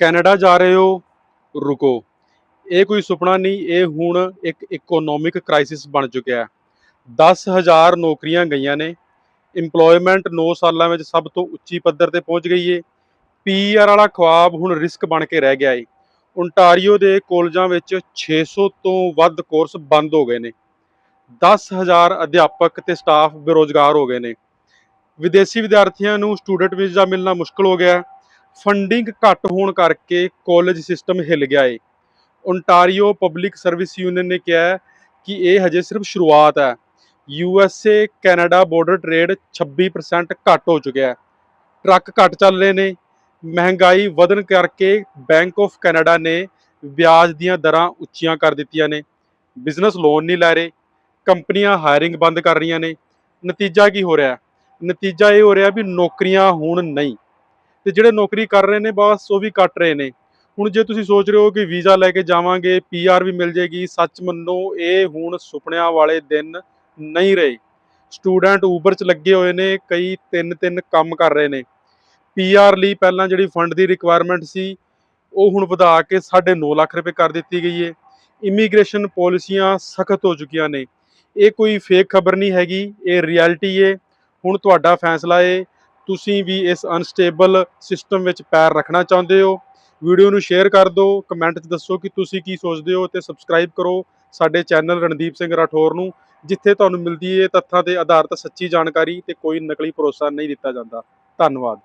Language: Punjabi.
ਕੈਨੇਡਾ ਜਾ ਰਹੇ ਹੋ, ਰੁਕੋ। ਇਹ ਕੋਈ ਸੁਪਨਾ ਨਹੀਂ, ਇਹ ਹੁਣ ਇੱਕ ਇਕਨੋਮਿਕ ਕ੍ਰਾਈਸਿਸ ਬਣ ਚੁੱਕਿਆ ਹੈ। 10000 ਨੌਕਰੀਆਂ ਗਈਆਂ ਨੇ। ਇੰਪਲੋਇਮੈਂਟ 9 ਸਾਲਾਂ ਵਿੱਚ ਸਭ ਤੋਂ ਉੱਚੀ ਪੱਧਰ ਤੇ ਪਹੁੰਚ ਗਈ ਏ। ਪੀਆਰ ਵਾਲਾ ਖੁਆਬ ਹੁਣ ਰਿਸਕ ਬਣ ਕੇ ਰਹਿ ਗਿਆ ਏ। ਓਨਟਾਰੀਓ ਦੇ ਕਾਲਜਾਂ ਵਿੱਚ 600 ਤੋਂ ਵੱਧ ਕੋਰਸ ਬੰਦ ਹੋ ਗਏ ਨੇ। 10000 ਅਧਿਆਪਕ ਤੇ ਸਟਾਫ ਬੇਰੋਜ਼ਗਾਰ ਹੋ ਗਏ ਨੇ। ਵਿਦੇਸ਼ੀ ਵਿਦਿਆਰਥੀਆਂ ਨੂੰ ਸਟੂਡੈਂਟ ਵੀਜ਼ਾ ਮਿਲਣਾ ਮੁਸ਼ਕਲ ਹੋ ਗਿਆ ਫੰਡਿੰਗ ਘੱਟ ਹੋਣ ਕਰਕੇ ਕਾਲਜ ਸਿਸਟਮ ਹਿੱਲ ਗਿਆ ਏ। ਓਨਟਾਰੀਓ ਪਬਲਿਕ ਸਰਵਿਸ ਯੂਨੀਅਨ ਨੇ ਕਿਹਾ ਕਿ ਇਹ ਹਜੇ ਸਿਰਫ ਸ਼ੁਰੂਆਤ ਹੈ। U S A Canada border trade 26% ਘੱਟ ਹੋ ਚੁੱਕਿਆ ਹੈ। ਟਰੱਕ ਘੱਟ ਚੱਲ ਰਹੇ ਨੇ। ਮਹਿੰਗਾਈ ਵਧਣ ਕਰਕੇ ਬੈਂਕ ਆਫ ਕੈਨੇਡਾ ਨੇ ਵਿਆਜ ਦੀਆਂ ਦਰਾਂ ਉੱਚੀਆਂ ਕਰ ਦਿੱਤੀਆਂ ਨੇ। ਬਿਜ਼ਨਸ ਲੋਨ ਨਹੀਂ ਲੈ ਰਹੇ। ਕੰਪਨੀਆਂ ਹਾਇਰਿੰਗ ਬੰਦ ਕਰ ਰਹੀਆਂ ਨੇ। ਨਤੀਜਾ ਕੀ ਹੋ ਰਿਹਾ ਨਤੀਜਾ ਇਹ ਹੋ ਰਿਹਾ ਵੀ ਨੌਕਰੀਆਂ ਹੁਣ ਨਹੀਂ। ਤੇ ਜਿਹੜੇ ਨੌਕਰੀ ਕਰ ਰਹੇ ਨੇ ਬਸ ਉਹ ਵੀ ਕੱਟ ਰਹੇ ਨੇ। ਹੁਣ ਜੇ ਤੁਸੀਂ ਸੋਚ ਰਹੇ ਹੋ ਕਿ ਵੀਜ਼ਾ ਲੈ ਕੇ ਜਾਵਾਂਗੇ ਪੀਆਰ ਵੀ ਮਿਲ ਜੇਗੀ ਸੱਚ ਮੰਨੋ, ਇਹ ਹੁਣ ਸੁਪਨਿਆਂ ਵਾਲੇ ਦਿਨ ਨਹੀਂ ਰਹੇ। ਸਟੂਡੈਂਟ ਉਬਰ 'ਚ ਲੱਗੇ ਹੋਏ ਨੇ, ਕਈ ਤਿੰਨ ਤਿੰਨ ਕੰਮ ਕਰ ਰਹੇ ਨੇ। ਪੀਆਰ ਲਈ ਪਹਿਲਾਂ ਜਿਹੜੀ ਫੰਡ ਦੀ ਰਿਕੁਆਇਰਮੈਂਟ ਸੀ, ਉਹ ਹੁਣ ਵਧਾ ਕੇ 9.5 ਲੱਖ ਰੁਪਏ ਕਰ ਦਿੱਤੀ ਗਈ ਹੈ ਇਮੀਗ੍ਰੇਸ਼ਨ ਪਾਲਿਸੀਆਂ ਸਖਤ ਹੋ ਚੁੱਕੀਆਂ ਨੇ। ਇਹ ਕੋਈ ਫੇਕ ਖਬਰ ਨਹੀਂ ਹੈਗੀ, ਇਹ ਰਿਐਲਿਟੀ ਹੈ ਹੁਣ ਤੁਹਾਡਾ ਫੈਸਲਾ ਏ ਤੁਸੀਂ ਵੀ ਇਸ ਅਨਸਟੇਬਲ ਸਿਸਟਮ ਵਿੱਚ ਪੈਰ ਰੱਖਣਾ ਚਾਹੁੰਦੇ ਹੋ ਵੀਡੀਓ ਨੂੰ ਸ਼ੇਅਰ ਕਰ ਦਿਓ ਕਮੈਂਟ 'ਚ ਦੱਸੋ ਕਿ ਤੁਸੀਂ ਕੀ ਸੋਚਦੇ ਹੋ ਤੇ ਸਬਸਕ੍ਰਾਈਬ ਕਰੋ ਸਾਡੇ ਚੈਨਲ ਰਣਦੀਪ ਸਿੰਘ ਰਾਠੌਰ ਨੂੰ, ਜਿੱਥੇ ਤੁਹਾਨੂੰ ਮਿਲਦੀ ਹੈ ਤੱਥਾਂ ਦੇ ਆਧਾਰਿਤ ਸੱਚੀ ਜਾਣਕਾਰੀ ਤੇ ਕੋਈ ਨਕਲੀ ਭਰੋਸਾ ਨਹੀਂ ਦਿੱਤਾ ਜਾਂਦਾ। ਧੰਨਵਾਦ।